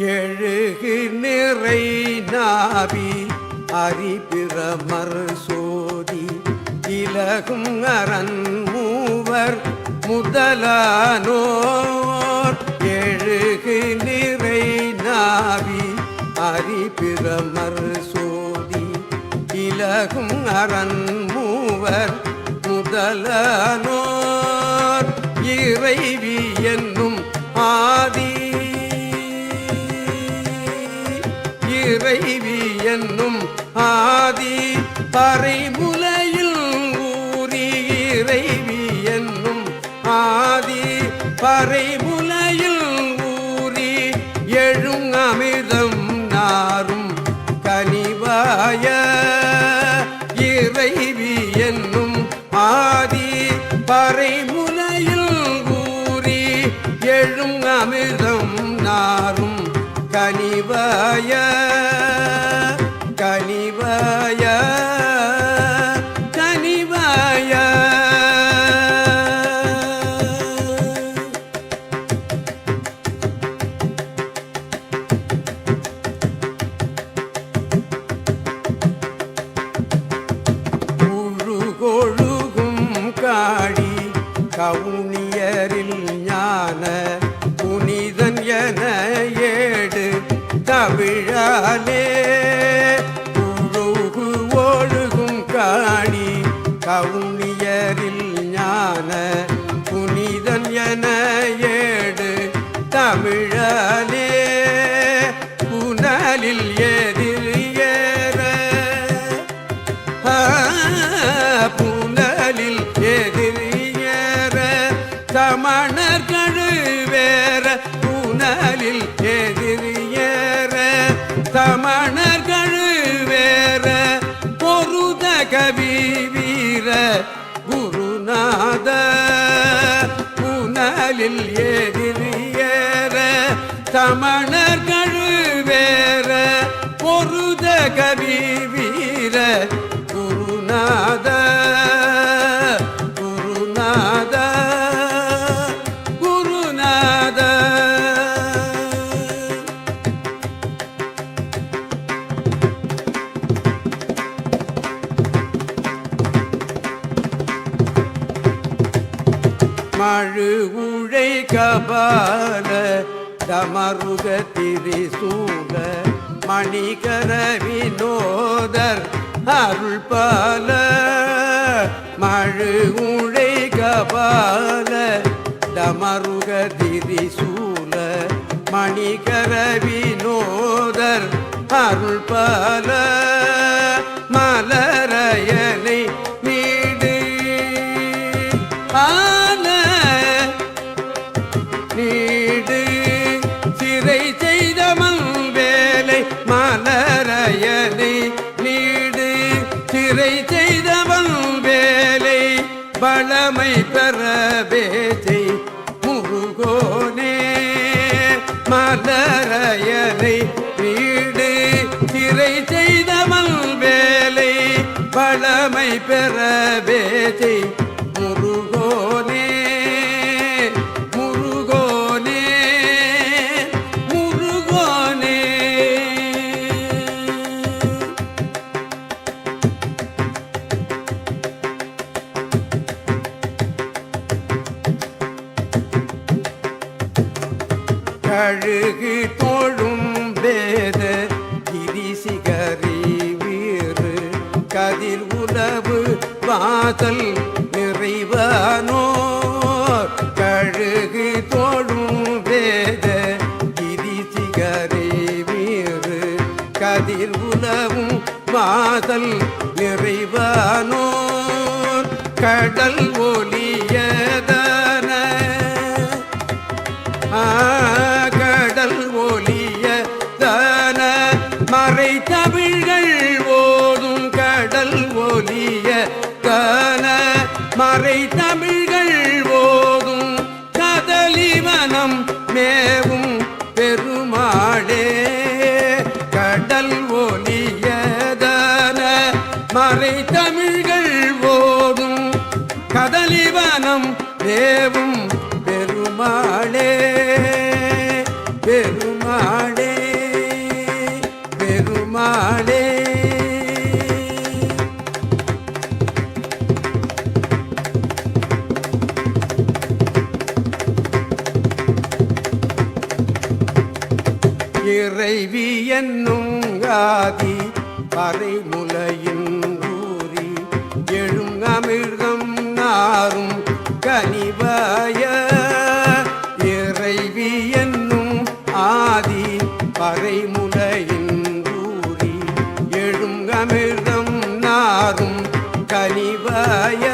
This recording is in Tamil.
எழுகு நிறை நாவி அரிபிரமர் சோதி இலகும் அரண் மூவர் முதலானோர். எழுகு நிறை நாவி அரிபிரமர் சோதி இலகும் அரண் மூவர் முதலானோர். இறைவி என்னும் ஆதி இறைவி என்னும் ஆதி பறைமுலையில் ஊறி இறைவி என்னும் ஆதி பறைமுலையில் ஊறி எழும் அமிர்தம் நாரும் கனிவாய. இறைவி என்னும் ஆதி பறைமுலையில் ஊறி எழும் அமிர்தம் நாரும் கனிவாய. கவுனியரில் ஞான புனிதன் என ஏடு தமிழாலே முழுகு ஒழுகும் காணி கவுனியரில் ஞான புனிதன் என ஏடு தமிழாலே கவி வீர குருநாத புனலில் எதிரியேற சமணர் வேற பொருத கவி வீர குருநாத குருநாத. மழு உழை கபால தமருக திரிசூல மணிகர வினோதர் அருள் பால. மழு உழை கபால தமருக திரிசூல மணிகர வினோதர் அருள் பால. வளமை பெற வேதை முருகோனே மலரயனை வீடு திரை செய்தமல் வேலை வளமை பெற வேதை கழுகு தோழும் வேத கிரிசிகரி வீறு. கதிர் உலவு வாசல் நிறைவானோர் கழுகு தோழும் வேத கிரிசிகரி வீறு. கதிர் உலவும் வாசல் நிறைவானோர் கடல் ஒலியத வேதம் வேவும் பெருமாளே பெருமாளே பெருமாளே. இறைவி என்னும் காதி பறைமுலையின் கூறி எழுங்கமிழ்கம் நாரும் கனிவாய இறைவி என்னும் ஆதி பறைமுலையின் கூறி எழுங்கமிழ்தம் நாரும் கனிவாய